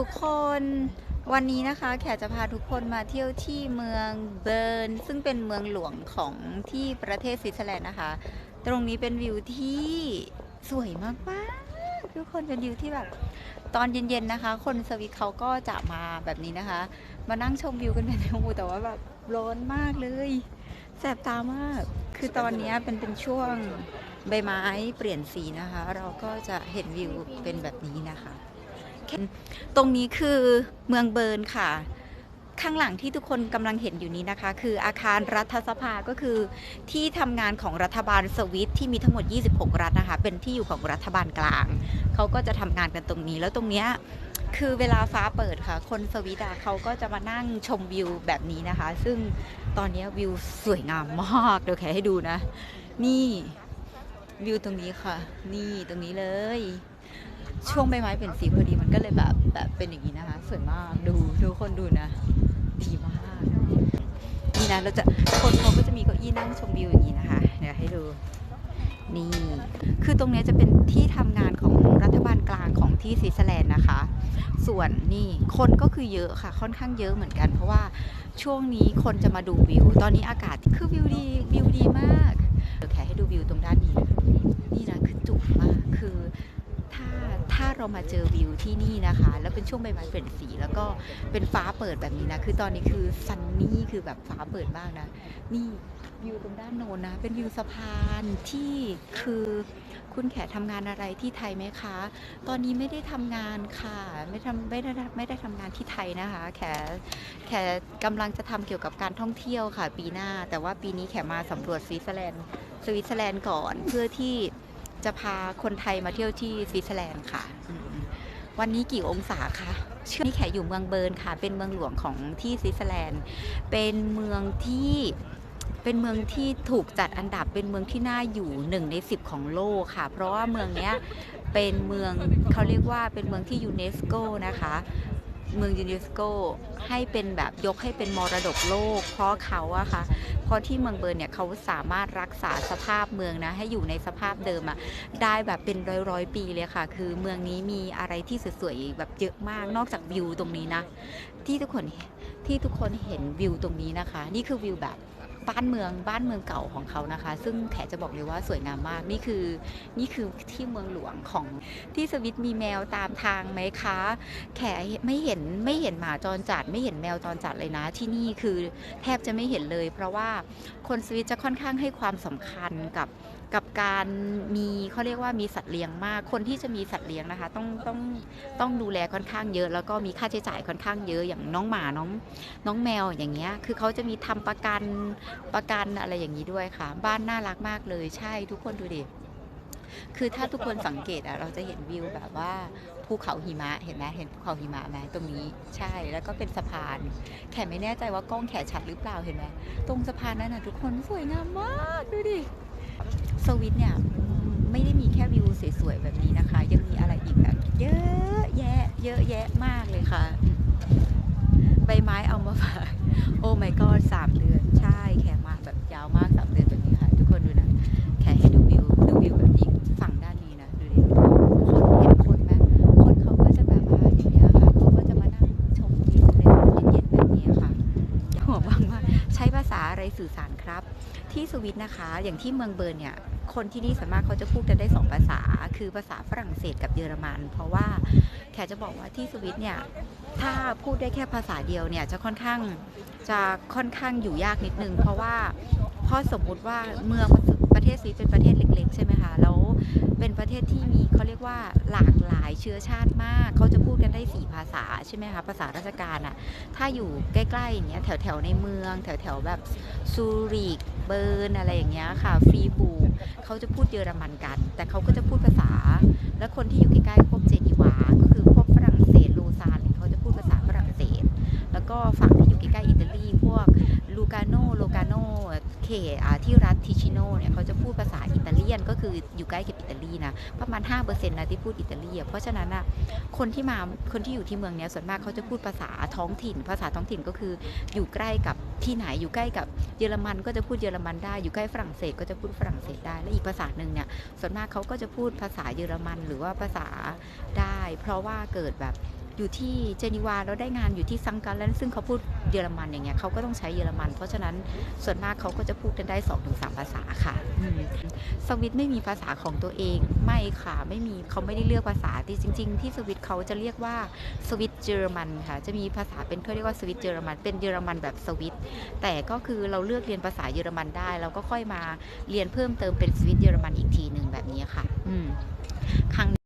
ทุกคนวันนี้นะคะแขกจะพาทุกคนมาเที่ยวที่เมืองเบิร์น ซึ่งเป็นเมืองหลวงของที่ประเทศสวิตเซอร์แลนด์นะคะ ตรงนี้เป็นวิวที่สวยมากๆทุกคนเป็นวิวที่แบบตอนเย็นๆนะคะ คนสวิตเขาก็จะมาแบบนี้นะคะ มานั่งชมวิวกันเป็นหมู่แต่ว่าแบบร้อนมากเลยแสบตามาก คือตอนนี้เป็นเป็นช่วงใบไม้เปลี่ยนสีนะคะ เราก็จะเห็นวิวเป็นแบบนี้นะคะ ตรงนี้คือเมืองเบิร์นค่ะ ข้างหลังที่ทุกคนกำลังเห็นอยู่นี้นะคะ คืออาคารรัฐสภาก็คือที่ทำงานของรัฐบาลสวิตที่มีทั้งหมด 26 รัฐนะคะ เป็นที่อยู่ของรัฐบาลกลาง เขาก็จะทำงานกันตรงนี้ แล้วตรงเนี้ยคือเวลาฟ้าเปิดค่ะ คนสวิตอะเขาก็จะมานั่งชมวิวแบบนี้นะคะ ซึ่งตอนนี้วิวสวยงามมากเดี๋ยวแค่ให้ดูนะ นี่วิวตรงนี้ค่ะ นี่ตรงนี้เลย ช่วงใบไม้เป็นสีพอดี ก็เลยแบบแบบเป็นอย่างนี้นะคะสวยมากดูทุกคนดูนะ ดีมากนี่นะเราจะคนเขาก็จะมีเก้าอี้นั่งชมวิวอย่างนี้นะคะ เดี๋ยวให้ดูนี่ คือตรงนี้จะเป็นที่ทำงานของรัฐบาลกลางของที่สวิตเซอร์แลนด์นะคะ ส่วนนี่คนก็คือเยอะค่ะ ค่อนข้างเยอะเหมือนกัน เพราะว่าช่วงนี้คนจะมาดูวิว ตอนนี้อากาศคือวิวดีวิวดีมากเดี๋ยวแขกให้ดูวิวตรงด้านนี้นะนี่นะคือจุกมากคือ ถ้าถ้า เรามาเจอวิวที่นี่นะคะ แล้วเป็นช่วงใบไม้เปลี่ยนสี แล้วก็เป็นฟ้าเปิดแบบนี้นะ คือตอนนี้คือซันนี่คือแบบฟ้าเปิดมากนะ นี่วิวตรงด้านโน้นนะ เป็นวิวสะพานที่คือคุณแขทำงานอะไรที่ไทยไหมคะ ตอนนี้ไม่ได้ทำงานค่ะ ไม่ทำไม่ได้ไม่ได้ทำงานที่ไทยนะคะ แขแขกำลังจะทำเกี่ยวกับการท่องเที่ยวค่ะ ปีหน้า แต่ว่าปีนี้แขมาสำรวจสวิตเซอร์แลนด์สวิตเซอร์แลนด์ก่อนเพื่อที่ จะพาคนไทยมาเที่ยวที่สวิตเซอร์แลนด์ค่ะ วันนี้กี่องศาคะเชื่อนี่แขอยู่เมืองเบิร์นค่ะ เป็นเมืองหลวงของที่สวิตเซอร์แลนด์ เป็นเมืองที่เป็นเมืองที่ถูกจัดอันดับเป็นเมืองที่น่าอยู่หนึ่งในสิบของโลกค่ะ เพราะว่าเมืองเนี้ยเป็นเมืองเขาเรียกว่าเป็นเมืองที่ยูเนสโกนะคะ เมืองยูเนสโกให้เป็นแบบยกให้เป็นมรดกโลก เพราะเขาอะค่ะเพราะที่เมืองเบิร์นเนี่ยเขาสามารถรักษาสภาพเมืองนะให้อยู่ในสภาพเดิมอะได้แบบเป็นร้อยร้อยปีเลยค่ะ คือเมืองนี้มีอะไรที่สวยๆแบบเยอะมากนอกจากวิวตรงนี้นะ ที่ทุกคนที่ทุกคนเห็นวิวตรงนี้นะคะ นี่คือวิวแบบ บ้านเมืองบ้านเมืองเก่าของเขานะคะ ซึ่งแขจะบอกเลยว่าสวยงามมากนี่คือนี่คือที่เมืองหลวงของที่สวิตมีแมวตามทางไหมคะ แขไม่เห็นไม่เห็นหมาจรจัด ไม่เห็นแมวจรจัดเลยนะ ที่นี่คือแทบจะไม่เห็นเลย เพราะว่าคนสวิตจะค่อนข้างให้ความสำคัญกับ กับการมีเขาเรียกว่ามีสัตว์เลี้ยงมาก คนที่จะมีสัตว์เลี้ยงนะคะ ต้องต้องต้องดูแลค่อนข้างเยอะ แล้วก็มีค่าใช้จ่ายค่อนข้างเยอะอย่างน้องหมาน้องน้องแมวอย่างเงี้ยคือเขาจะมีทำประกันประกันอะไรอย่างนี้ด้วยค่ะ บ้านน่ารักมากเลยใช่ทุกคนดูดิคือถ้าทุกคนสังเกตอะเราจะเห็นวิวแบบว่าภูเขาหิมะเห็นไหมเห็นภูเขาหิมะไหมตรงนี้ใช่แล้วก็เป็นสะพาน แขไม่แน่ใจว่ากล้องแขชัดหรือเปล่าเห็นไหมตรงสะพานนั้นนะทุกคนสวยงามมากดูดิ สวิตเนี่ยไม่ได้มีแค่วิวสวยๆแบบนี้นะคะ ยังมีอะไรอีกแบบเยอะแยะ เยอะแยะมากเลยค่ะ ใบไม้เอามาฝากโอ้ my god สามเดือน อะไรสื่อสารครับ ที่สวิตนะคะ อย่างที่เมืองเบิร์นเนี่ยคนที่นี่สามารถเขาจะพูดกันได้สองภาษา คือภาษาฝรั่งเศสกับเยอรมัน เพราะว่าแขจะบอกว่าที่สวิตเนี่ยถ้าพูดได้แค่ภาษาเดียวเนี่ยจะค่อนข้างจะค่อนข้างอยู่ยากนิดนึง เพราะว่าเพราะสมมุติว่าเมือง ประเทศสวิตเป็นประเทศเล็ก ๆ ใช่ไหมคะแล้วเป็นประเทศที่มีเขาเรียกว่าหลากหลายเชื้อชาติมากเขาจะพูดกันได้สี่ภาษาใช่ไหมคะภาษาราชการอะถ้าอยู่ใกล้ๆอย่างเงี้ยแถวๆในเมือง แถวๆแบบซูริกเบิร์นอะไรอย่างเงี้ยค่ะฟรีบูเขาจะพูดเยอรมันกัน แต่เขาก็จะพูดภาษา และคนที่อยู่ใกล้ๆพวกคือพวกฝรั่งเศสลูซานเนี่ยเขาจะพูดภาษาฝรั่งเศส แล้วก็ฝั่งที่อยู่ใกล้ๆอิตาลี พวกลูกาโนโลกาโน เขตที่รัฐทิชิโนเนี่ยเขาจะพูดภาษาอิตาเลียนก็คืออยู่ใกล้กับอิตาลีนะประมาณ5%นะที่พูดอิตาลีเพราะฉะนั้นอะคนที่มาคนที่อยู่ที่เมืองเนี้ยส่วนมากเขาจะพูดภาษาท้องถิ่น ภาษาท้องถิ่นก็คืออยู่ใกล้กับที่ไหนอยู่ใกล้กับเยอรมันก็จะพูดเยอรมันได้อยู่ใกล้ฝรั่งเศสก็จะพูดฝรั่งเศสได้และอีกภาษาหนึ่งเนี่ยส่วนมากเขาก็จะพูดภาษาเยอรมันหรือว่าภาษาได้ เพราะว่าเกิดแบบ อยู่ที่เจนีวาแล้วได้งานอยู่ที่ซังการแลนด์ซึ่งเขาพูดเยอรมันอย่างเงี้ยเขาก็ต้องใช้เยอรมัน เพราะฉะนั้นส่วนมากเขาก็จะพูดกันได้2อถึงสภาษาค่ะสวิตไม่มีภาษาของตัวเองไม่ค่ะไม่มีเขาไม่ได้เลือกภาษาที่จริง ๆ ที่สวิตเขาจะเรียกว่าสวิตเยอรมันค่ะจะมีภาษาเป็นเขาเรียกว่าสวิตเยอรมันเป็นเยอรมันแบบสวิตแต่ก็คือเราเลือกเรียนภาษาเยอรมันได้เราก็ค่อยมาเรียนเพิ่มเติมเป็นสวิตเยอรมันอีกทีหนึ่งแบบนี้ค่ะ อืมครั้ง